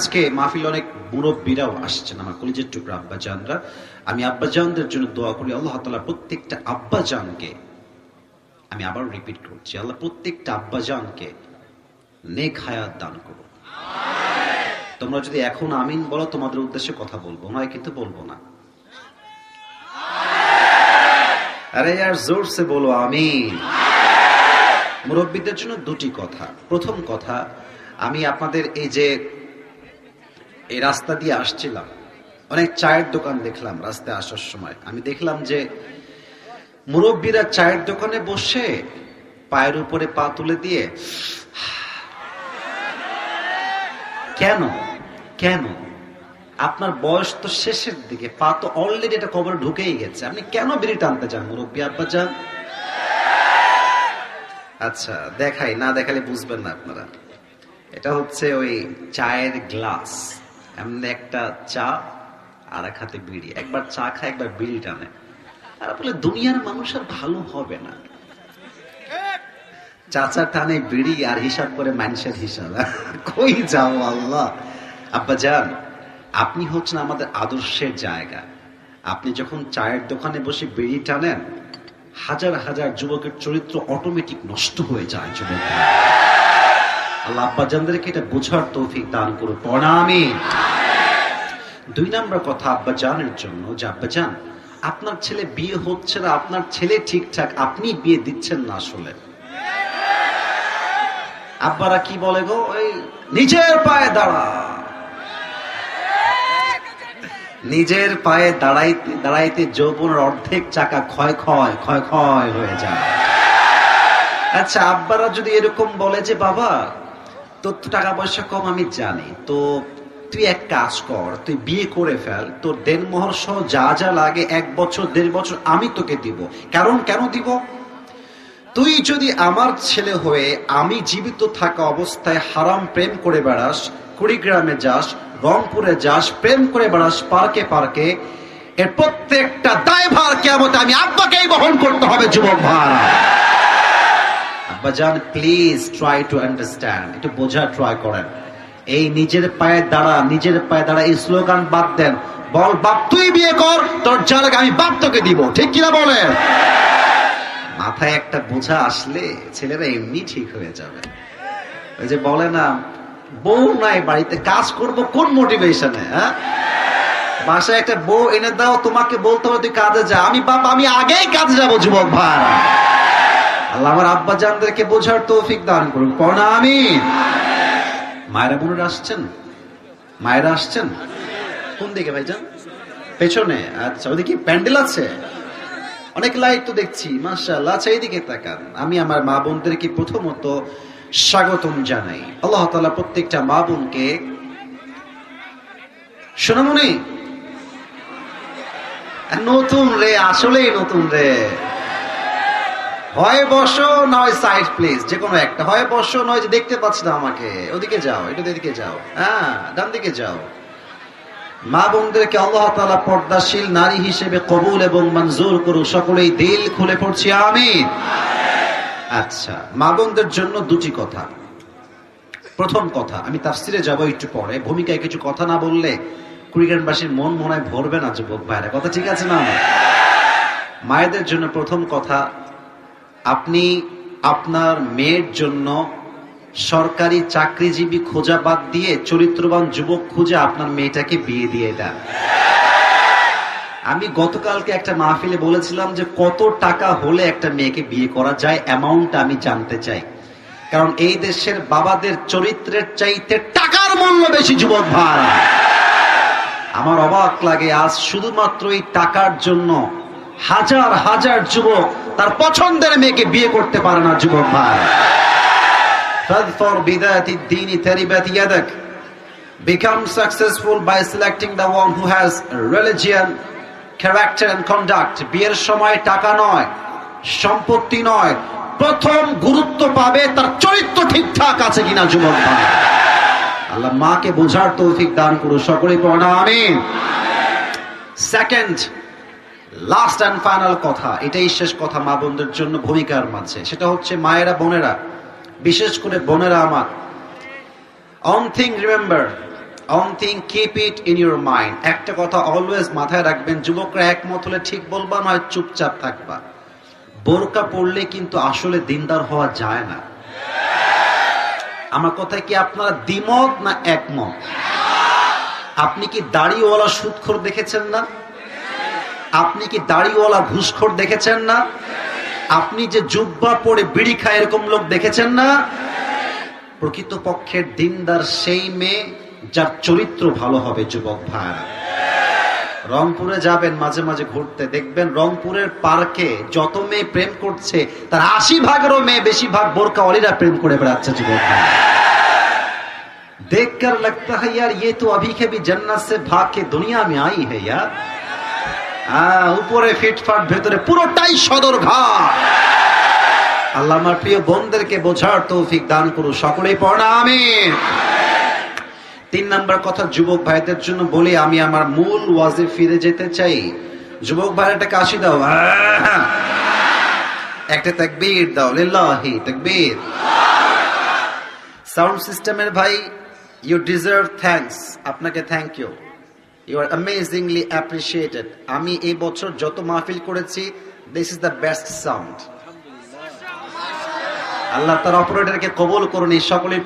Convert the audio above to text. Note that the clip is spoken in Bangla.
আজকে মাহফিল অনেক মুরব্বীরাও আসছেন আমার কলিজের টুকরা আব্বাজানরা। আমি আব্বাজানদের জন্য দোয়া করি আল্লাহ তালা প্রত্যেকটা আব্বাজানকে আমি আবার রিপিট করছি আল্লাহ প্রত্যেকটা আব্বাজানকে নেক হায়াত দান করো তোমরা যদি এখন আমিন বলো তোমাদের উদ্দেশ্যে কথা বলব নয় কিন্তু বলব না। আরে यार জোর সে বলো আমিন। মুরব্বীদের জন্য দুটি কথা। প্রথম কথা আমি আপনাদের এই যে এই রাস্তা দিয়ে আসছিলাম। অনেক চায়ের দোকান দেখলাম রাস্তায় আসার সময়। আমি দেখলাম যে মুরব্বীরা চায়ের দোকানে বসে পায়ের উপরে পা তুলে দিয়ে, কেন? কেন? আপনার বয়স তো শেষের দিকে। পা তো অলরেডি এটা কবর ঢুকেই গেছে। আপনি কেন বিড়ি টানতে চান মুরব্বী আব্বা যান? আচ্ছা দেখাই। না দেখালে বুঝবেন না আপনারা। এটা হচ্ছে ওই চায়ের গ্লাস। এমনি একটা চা, আর এক হাতে বিড়ি। একবার চা খায়, একবার বিড়ি টানে। আর বলে, দুনিয়ার মানুষ আর ভালো হবে না। চাচা টানে বিড়ি আর হিসাব করে মানুষের হিসাব। কই যাও আল্লাহ। আব্বা যান, আপনি হচ্ছেন আমাদের আদর্শের জায়গা। আপনি যখন চায়ের দোকানে বসে বিড়ি টানেন, হাজার হাজার যুবকের চরিত্র অটোমেটিক নষ্ট হয়ে যায় যুবক আল্লাহ আব্বাজানদেরকে এটা বোঝার তৌফিক দান প্রণামী দুই নম্বর কথা আব্বা জানের জন্য যে আব্বা জান আপনার ছেলে বিয়ে হচ্ছে না আপনার ছেলে ঠিকঠাক আপনি বিয়ে দিচ্ছেন না আসলে। আব্বারা কি বলে গো? ওই নিজের পায়ে দাঁড়া। নিজের পায়ে দাঁড়াইতে দাঁড়াইতে যৌবনের অর্ধেক চাকা ক্ষয় ক্ষয় ক্ষয় ক্ষয় হয়ে যায়। আচ্ছা আব্বারা যদি এরকম বলে যে বাবা তোর তো টাকা পয়সা কম, আমি জানি। তো তুই এক কাজ কর, তুই বিয়ে করে ফেল, তোর দেনমোহর সহ যা যা লাগে এক বছর, দেড় বছর আমি তোকে দিব। কারণ কেন দিব? তুই যদি আমার ছেলে হয়ে আমি জীবিত থাকা অবস্থায় হারাম প্রেম করে বেড়াস, কুড়িগ্রামে যাস, রংপুরে যাস, প্রেম করে বেড়াস, পার্কে পার্কে, এর প্রত্যেকটা দায়ভার কেমন আমি আব্বাকেই বহন করতে হবে, যুবক ভাই। আব্বাজান প্লিজ ট্রাই টু আন্ডারস্ট্যান্ড একটু বোঝা ট্রাই করেন। এই নিজের পায়ে দাঁড়া, নিজের পায়ে দাঁড়া, এই স্লোগান বাদ দেন। বল, বাপ, তুই বিয়ে কর, তোর যা আমি বাপ তোকে দিব। ঠিক কিনা বলেন? মাথায় একটা বোঝা আসলে ছেলেরা এমনি ঠিক হয়ে যাবে। ওই যে বলে না, বউ নাই বাড়িতে, কাজ করব কোন মোটিভেশনে হ্যাঁ? বাসায় একটা বউ এনে দাও, তোমাকে বলতে হবে তুই কাজে যা। আমি বাপ, আমি আগেই কাজে যাব, যুবক ভাই। আল্লাহ আমার আব্বা জানদেরকে বোঝার তৌফিক দান করুন। পড়া আমি মায়েরা বোনেরা আসছেন? মায়েরা আসছেন? কোন দিকে ভাইজান? পেছনে। আচ্ছা ওদিকে প্যান্ডেল আছে? অনেক লাইট তো দেখছি, মাশাআল্লাহ। আচ্ছা এইদিকে তাকান। আমি আমার মা বোনদেরকে প্রথমত স্বাগতম জানাই। আল্লাহ তালা প্রত্যেকটা মা বোনকে সোনামণি? নতুন রে, আসলেই নতুন রে। হয় বসো নয় সাইড প্লেস যে কোনো একটা। হয় বসো নয় যে দেখতে পাচ্ছি না আমাকে। ওদিকে যাও এটা দিকে যাও। হ্যাঁ ডান দিকে যাও। মা বোনদেরকে আল্লাহ তাআলা পর্দাশীল নারী হিসেবে কবুল এবং মঞ্জুর করুক। সকলেই দিল খুলে পড়ছি আমি আচ্ছা মা বোনদের জন্য দুটি কথা। প্রথম কথা, আমি তাফসিরে যাব একটু পরে। ভূমিকায় কিছু কথা না বললে কুড়িগ্রামবাসীর মন মনে হয় ভরবে না, যুবক ভাইরা। কথা ঠিক আছে না? মায়েদের জন্য প্রথম কথা আপনি আপনার মেয়ের জন্য সরকারি চাকরিজীবী খোঁজা বাদ দিয়ে চরিত্রবান যুবক খুঁজে আপনার মেয়েটাকে বিয়ে দিয়ে দেন। আমি গতকালকে একটা মাহফিলে বলেছিলাম যে কত টাকা হলে একটা মেয়েকে বিয়ে করা যায় অ্যামাউন্ট আমি জানতে চাই। কারণ এই দেশের বাবাদের চরিত্রের চাইতে টাকার মূল্য বেশি, যুবক ভাই। আমার অবাক লাগে, আজ শুধুমাত্র এই টাকার জন্য হাজার হাজার যুবক তার পছন্দের মেয়েকে বিয়ে করতে পারে না যুবক ভাই। ফর বিদায় Become successful by selecting the one who has religion, character and conduct. বিয়ের সময় টাকা নয়, সম্পত্তি নয়, প্রথম গুরুত্ব পাবে তার চরিত্র ঠিকঠাক আছে কিনা যুবক ভাই। আল্লাহ মাকে বোঝার তৌফিক দান করুন সকলেই পড়া আমিন। সেকেন্ড লাস্ট অ্যান্ড ফাইনাল কথা, এটাই শেষ কথা মা বোনদের জন্য ভূমিকার মাঝে। সেটা হচ্ছে মায়েরা, বোনেরা, বিশেষ করে বোনেরা আমার। One thing remember one thing keep it in your mind একটা কথা অলওয়েজ মাথায় রাখবেন, যুবকরা একমত হলে ঠিক বলবা, নয় চুপচাপ থাকবা। বোরকা পড়লে কিন্তু আসলে দিনদার হওয়া যায় না। আমার কথায় কি আপনারা দ্বিমত না একমত? আপনি কি দাড়িওয়ালা সুদখোর দেখেছেন না? আপনি কি দাড়িওয়ালা ঘুষখোর দেখেছেন না আপনি যে জুব্বা পরে বিড়ি খায় এরকম লোক দেখেছেন না প্রকৃত পক্ষের দিনদার সেই মেয়ে যার চরিত্র ভালো হবে যুবক ভাইরা রংপুরে যাবেন মাঝে মাঝে ঘুরতে দেখবেন রংপুরের পার্কে যত মেয়ে প্রেম করছে তার আশি ভাগেরও মেয়ে বেশিরভাগ বোরকা অলিরা প্রেম করে বেড়াচ্ছে যুবক ভাই देख कर लगता है यार ये तो अभी के भी जन्नत से भाग के दुनिया में आई है यार হ্যাঁ, উপরে ফিটফাট ভেতরে পুরোটাই সদর ঘাট। আল্লাহ আমার প্রিয় বোনদেরকে বোঝার তৌফিক দান সকলেই পড়া আমি তিন নাম্বার কথা যুবক ভাইদের জন্য বলি আমি আমার মূল ওয়াজে ফিরে যেতে চাই। যুবক একটা কাশি দাও আহ! একটা তাকবীর দাও লিল্লাহি তাকবীর। সাউন্ড সিস্টেমের ভাই ইউ ডিজার্ভ আপনাকে thank you you are amazingly appreciated আমি এই বছর যত মাহফিল করেছি this is the best sound আল্লাহ তার অপারেটরকে কবল করুন, এই সকলেই